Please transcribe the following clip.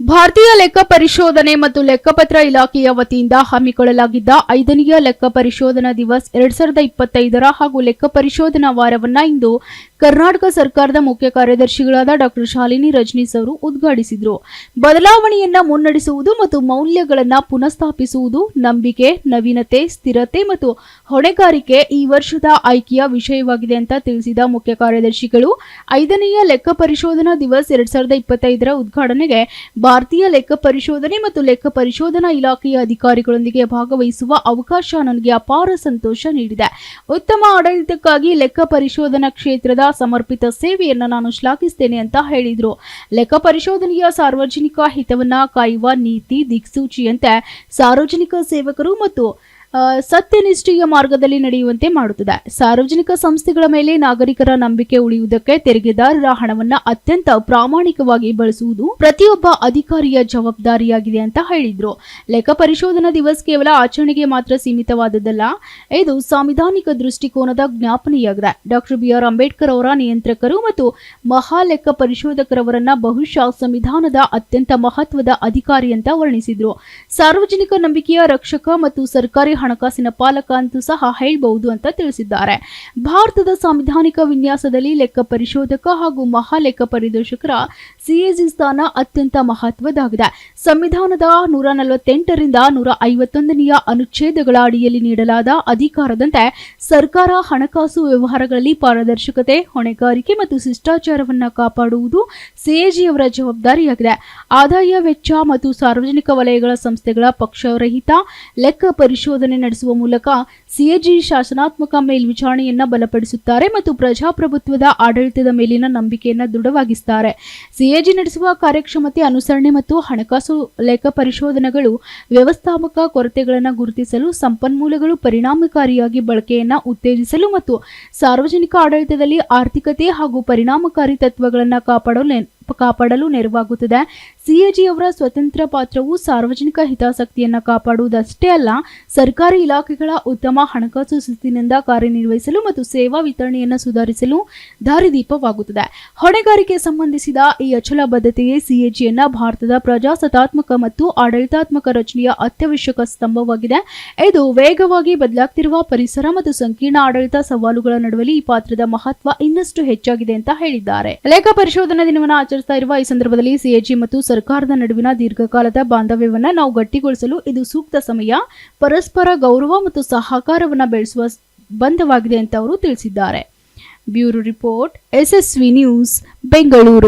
ಭಾರತೀಯ ಲೆಕ್ಕ ಪರಿಶೋಧನೆ ಮತ್ತು ಲೆಕ್ಕಪತ್ರ ಇಲಾಖೆಯ ವತಿಯಿಂದ ಹಮ್ಮಿಕೊಳ್ಳಲಾಗಿದ್ದ ಐದನೆಯ ಲೆಕ್ಕ ಪರಿಶೋಧನಾ ದಿವಸ್ ಎರಡ್ ಸಾವಿರದ ಇಪ್ಪತ್ತೈದರ ಹಾಗೂ ಲೆಕ್ಕ ಪರಿಶೋಧನಾ ವಾರವನ್ನ ಇಂದು ಕರ್ನಾಟಕ ಸರ್ಕಾರದ ಮುಖ್ಯ ಕಾರ್ಯದರ್ಶಿಗಳಾದ ಡಾಕ್ಟರ್ ಶಾಲಿನಿ ರಜನೀಸ್ ಅವರು ಉದ್ಘಾಟಿಸಿದರು. ಬದಲಾವಣೆಯನ್ನ ಮುನ್ನಡೆಸುವುದು ಮತ್ತು ಮೌಲ್ಯಗಳನ್ನ ಪುನಃಸ್ಥಾಪಿಸುವುದು ನಂಬಿಕೆ, ನವೀನತೆ, ಸ್ಥಿರತೆ ಮತ್ತು ಹೊಣೆಗಾರಿಕೆ ಈ ವರ್ಷದ ಆಯ್ಕೆಯ ವಿಷಯವಾಗಿದೆ ಅಂತ ತಿಳಿಸಿದ ಮುಖ್ಯ ಕಾರ್ಯದರ್ಶಿಗಳು, ಐದನೆಯ ಲೆಕ್ಕ ಪರಿಶೋಧನಾ ದಿವಸ್ ಎರಡ್ ಸಾವಿರದ ಇಪ್ಪತ್ತೈದರ ಉದ್ಘಾಟನೆಗೆ ಭಾರತೀಯ ಲೆಕ್ಕ ಪರಿಶೋಧನೆ ಮತ್ತು ಲೆಕ್ಕ ಪರಿಶೋಧನಾ ಇಲಾಖೆಯ ಅಧಿಕಾರಿಗಳೊಂದಿಗೆ ಭಾಗವಹಿಸುವ ಅವಕಾಶ ನನಗೆ ಅಪಾರ ಸಂತೋಷ ನೀಡಿದೆ. ಉತ್ತಮ ಆಡಳಿತಕ್ಕಾಗಿ ಲೆಕ್ಕ ಪರಿಶೋಧನಾ ಕ್ಷೇತ್ರದ ಸಮರ್ಪಿತ ಸೇವೆಯನ್ನು ನಾನು ಶ್ಲಾಘಿಸ್ತೇನೆ ಅಂತ ಹೇಳಿದ್ರು. ಲೆಕ್ಕ ಪರಿಶೋಧನೆಯ ಸಾರ್ವಜನಿಕ ಹಿತವನ್ನ ಕಾಯುವ ನೀತಿ ದಿಕ್ಸೂಚಿಯಂತೆ ಸಾರ್ವಜನಿಕ ಸೇವಕರು ಮತ್ತು ಸತ್ಯನಿಷ್ಠೆಯ ಮಾರ್ಗದಲ್ಲಿ ನಡೆಯುವಂತೆ ಮಾಡುತ್ತದೆ. ಸಾರ್ವಜನಿಕ ಸಂಸ್ಥೆಗಳ ಮೇಲೆ ನಾಗರಿಕರ ನಂಬಿಕೆ ಉಳಿಯುವುದಕ್ಕೆ ತೆರಿಗೆದಾರರ ಹಣವನ್ನ ಅತ್ಯಂತ ಪ್ರಾಮಾಣಿಕವಾಗಿ ಬಳಸುವುದು ಪ್ರತಿಯೊಬ್ಬ ಅಧಿಕಾರಿಯ ಜವಾಬ್ದಾರಿಯಾಗಿದೆ ಅಂತ ಹೇಳಿದ್ರು. ಲೆಕ್ಕ ಪರಿಶೋಧನಾ ದಿವಸ್ ಕೇವಲ ಆಚರಣೆಗೆ ಮಾತ್ರ ಸೀಮಿತವಾದದ್ದಲ್ಲ, ಇದು ಸಾಂವಿಧಾನಿಕ ದೃಷ್ಟಿಕೋನದ ಜ್ಞಾಪನೆಯಾಗಿದೆ. ಡಾಕ್ಟರ್ ಬಿ ಆರ್ ಅಂಬೇಡ್ಕರ್ ಅವರ ನಿಯಂತ್ರಕರು ಮತ್ತು ಮಹಾ ಲೆಕ್ಕ ಪರಿಶೋಧಕರವರನ್ನ ಬಹುಶಃ ಸಂವಿಧಾನದ ಅತ್ಯಂತ ಮಹತ್ವದ ಅಧಿಕಾರಿ ಅಂತ ವರ್ಣಿಸಿದ್ರು. ಸಾರ್ವಜನಿಕ ನಂಬಿಕೆಯ ರಕ್ಷಕ ಮತ್ತು ಸರ್ಕಾರಿ ಹಣಕಾಸಿನ ಪಾಲಕ ಅಂತೂ ಸಹ ಹೇಳಬಹುದು ಅಂತ ತಿಳಿಸಿದ್ದಾರೆ. ಭಾರತದ ಸಾಂವಿಧಾನಿಕ ವಿನ್ಯಾಸದಲ್ಲಿ ಲೆಕ್ಕ ಪರಿಶೋಧಕ ಹಾಗೂ ಮಹಾ ಲೆಕ್ಕ ಪರಿದರ್ಶಕರ ಸಿಎಜಿ ಸ್ಥಾನ ಅತ್ಯಂತ ಮಹತ್ವದಾಗಿದೆ ಸಂವಿಧಾನದ ನೂರ ನಲವತ್ತೆಂಟರಿಂದ ನೂರ ಐವತ್ತೊಂದನೆಯ ಅನುಚ್ಛೇದಗಳ ಅಡಿಯಲ್ಲಿ ನೀಡಲಾದ ಅಧಿಕಾರದಂತೆ ಸರ್ಕಾರ ಹಣಕಾಸು ವ್ಯವಹಾರಗಳಲ್ಲಿ ಪಾರದರ್ಶಕತೆ, ಹೊಣೆಗಾರಿಕೆ ಮತ್ತು ಶಿಷ್ಟಾಚಾರವನ್ನು ಕಾಪಾಡುವುದು ಸಿಎಜಿಯವರ ಜವಾಬ್ದಾರಿಯಾಗಿದೆ. ಆದಾಯ ವೆಚ್ಚ ಮತ್ತು ಸಾರ್ವಜನಿಕ ವಲಯಗಳ ಸಂಸ್ಥೆಗಳ ಪಕ್ಷರಹಿತ ಲೆಕ್ಕ ಪರಿಶೋಧನೆ ನಡೆಸುವ ಮೂಲಕ ಸಿಎಜಿ ಶಾಸನಾತ್ಮಕ ಮೇಲ್ವಿಚಾರಣೆಯನ್ನ ಬಲಪಡಿಸುತ್ತಾರೆ ಮತ್ತು ಪ್ರಜಾಪ್ರಭುತ್ವದ ಆಡಳಿತದ ಮೇಲಿನ ನಂಬಿಕೆಯನ್ನ ದೃಢವಾಗಿಸುತ್ತಾರೆ. ಸಿಎಜಿ ನಡೆಸುವ ಕಾರ್ಯಕ್ಷಮತೆ ಅನುಸರಣೆ ಮತ್ತು ಹಣಕಾಸು ಲೆಕ್ಕ ಪರಿಶೋಧನೆಗಳು ವ್ಯವಸ್ಥಾಪಕ ಕೊರತೆಗಳನ್ನು ಗುರುತಿಸಲು, ಸಂಪನ್ಮೂಲಗಳು ಪರಿಣಾಮಕಾರಿಯಾಗಿ ಬಳಕೆಯನ್ನ ಉತ್ತೇಜಿಸಲು ಮತ್ತು ಸಾರ್ವಜನಿಕ ಆಡಳಿತದಲ್ಲಿ ಆರ್ಥಿಕತೆ ಹಾಗೂ ಪರಿಣಾಮಕಾರಿ ತತ್ವಗಳನ್ನು ಕಾಪಾಡಲು ಕಾಪಾಡಲು ನೆರವಾಗುತ್ತದೆ. ಸಿಎಜಿ ಅವರ ಸ್ವತಂತ್ರ ಪಾತ್ರವು ಸಾರ್ವಜನಿಕ ಹಿತಾಸಕ್ತಿಯನ್ನು ಕಾಪಾಡುವುದಷ್ಟೇ ಅಲ್ಲ, ಸರ್ಕಾರಿ ಇಲಾಖೆಗಳ ಉತ್ತಮ ಹಣಕಾಸು ಶಿಸ್ತಿನಿಂದ ಕಾರ್ಯನಿರ್ವಹಿಸಲು ಮತ್ತು ಸೇವಾ ವಿತರಣೆಯನ್ನು ಸುಧಾರಿಸಲು ದಾರಿದೀಪವಾಗುತ್ತದೆ. ಹೊಣೆಗಾರಿಕೆ ಸಂಬಂಧಿಸಿದ ಈ ಅಚಲ ಬದ್ಧತೆಯೇ ಸಿಎಜಿಯನ್ನು ಭಾರತದ ಪ್ರಜಾಸತ್ತಾತ್ಮಕ ಮತ್ತು ಆಡಳಿತಾತ್ಮಕ ರಚನೆಯ ಅತ್ಯವಶ್ಯಕ ಸ್ತಂಭವಾಗಿದೆ. ಇದು ವೇಗವಾಗಿ ಬದಲಾಗ್ತಿರುವ ಪರಿಸರ ಮತ್ತು ಸಂಕೀರ್ಣ ಆಡಳಿತ ಸವಾಲುಗಳ ನಡುವಲ್ಲಿ ಈ ಪಾತ್ರದ ಮಹತ್ವ ಇನ್ನಷ್ಟು ಹೆಚ್ಚಾಗಿದೆ ಅಂತ ಹೇಳಿದ್ದಾರೆ. ಲೇಖ ಪರಿಶೋಧನಾ ದಿನವನ್ನು ಆಚರಿಸ್ತಾ ಇರುವ ಈ ಸಂದರ್ಭದಲ್ಲಿ ಸಿಎಜಿ ಮತ್ತು ಸರ್ಕಾರದ ನಡುವಿನ ದೀರ್ಘಕಾಲದ ಬಾಂಧವ್ಯವನ್ನು ನಾವು ಗಟ್ಟಿಗೊಳಿಸಲು ಇದು ಸೂಕ್ತ ಸಮಯ, ಪರಸ್ಪರ ಗೌರವ ಮತ್ತು ಸಹಕಾರವನ್ನು ಬೆಳೆಸುವ ಬಂಧವಾಗಿದೆ ಅಂತ ಅವರು ತಿಳಿಸಿದ್ದಾರೆ. Bureau report, SSV news, Bengaluru.